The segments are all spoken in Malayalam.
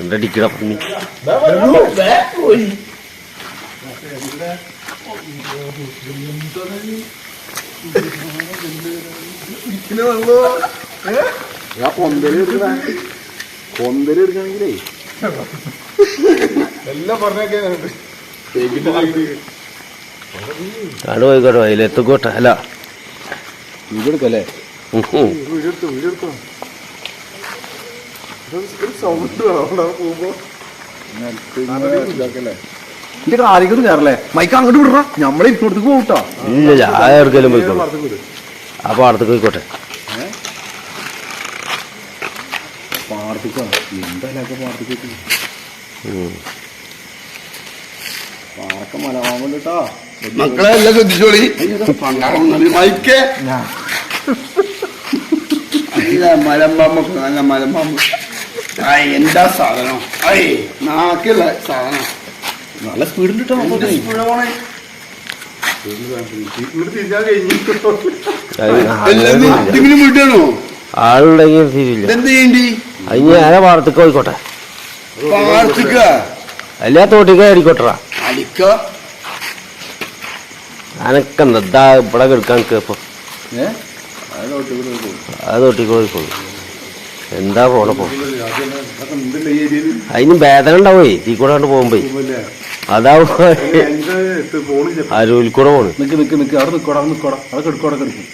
എന്താ അടിക്കട പന്നി ഞാൻ പൊന്തൽ എടുക്കണ പൊന്തൽ എടുക്കണെങ്കിലേ. എല്ലാം പറഞ്ഞൊക്കെ. അവിടെ പോയിക്കോട്ടെ അതിലെത്തിക്കോട്ടെ അല്ല. വീഡിയോ എടുക്കല്ലേ ഉം, എന്റെ കാലിക്കത് കയറല്ലേ മൈക്ക് അങ്ങോട്ട് വിടറ. നമ്മളെ ഇരിക്കുന്നിടത്തേക്ക് പോകട്ടോ ഇല്ല ഇല്ല ആ എവിടേക്കെങ്കിലും പോയിക്കോളൂ. ആ പാടത്തേക്ക് പോയിക്കോട്ടെ. പാടത്തേക്കോ? എന്തായാലും പാടത്തേക്ക് ഉം. പാടക്ക മലവാൻ വേണ്ടിട്ടാ മക്കളെ എല്ലാം ശ്രദ്ധിച്ചോളി. മൈക്കേ നല്ല മലമ്പാമ്പ് നല്ല മലമ്പാമ്പ്. എന്താ സാധനം? ഐ നാക്കില്ല സാധനം. നല്ല സ്പീഡിൽ ആ ആളുണ്ടെങ്കിൽ ചെയ്യണ്ടി? അത് ഞാൻ പോയിക്കോട്ടെ? തോട്ടിക്ക് അടിക്കോട്ടറാ അടിക്ക. എന്താ ഇവിടെ കിടക്കാൻ കേപ്പോ. തോട്ടിക്ക് പോയിക്കോളൂ. എന്താ പോണപ്പോ അതിന് വേദന ഉണ്ടാവേ തീ കൂടെ കണ്ട് പോകുമ്പോ. അതാവും കൂടെ പോണ്. നിക്ക് നിക്ക് അവിടെ നിക്കോടാ നിക്കോടാ. കിടക്കും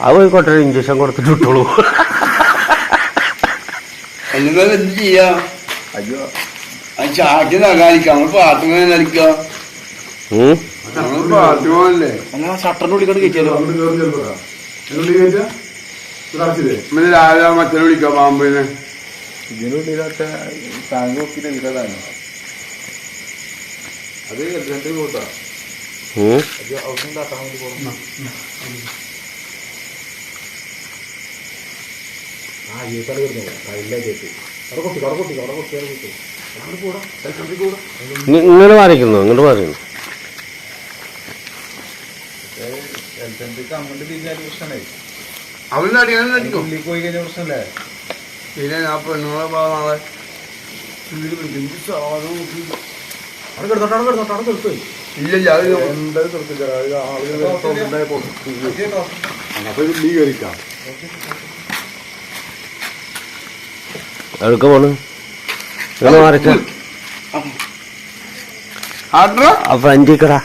അത് പോയിക്കോട്ടെ ഇഞ്ചക്ഷൻ കൊടുത്തിട്ട് വിട്ടോളൂ. എന്താ ചെയ്യാ? അയ്യോ. ആ ചാക്കി നകാനിക്കാം നമ്മൾ പാത്തുമേ നടിക്ക ഉം. നമ്മൾ പാത്തുമല്ലേ അങ്ങനെ ഷട്ടറിന്റെ ഉള്ളിൽ കണ്ട് കയറ്റിയാലോ? രാവിലെ മറ്റൊരു വിളിക്കാം പാമ്പിനെ ഇതിനുള്ളിലൊക്കെ ടാങ്ക് നോക്കിയിട്ട് ഇതിലാണ് അത് ഹെൽത്ത് സെന്ററിൽ പോട്ടാ ഉം അത് അവിടെ ഉണ്ടാക്കാൻ വേണ്ടി പോകണം ആ ജീപ്പാണ് വരുന്നത്. കയ്യിലേക്ക് അവിടെ കൊട്ടി അവിടെ കൊട്ടി അവിടെ കൊട്ടി അവിടെ കൊട്ടി അവിടെ കൂടാ ഹെൽത്ത് സെന്ററിൽ കൂടാ ഇങ്ങോട്ട് മാറിക്കുന്നു ഇങ്ങോട്ട് മാറിക്കുന്നു പ്രശ്നമായി ഉള്ളിൽ പോയി കഴിഞ്ഞ പ്രശ്നമല്ലേ? പിന്നെ ഞാൻ പെണ്ണുങ്ങളെ നാളെ ഇല്ല പോണ് മാറിക്ക. ആ ഫ്രഞ്ചിക്കടാ.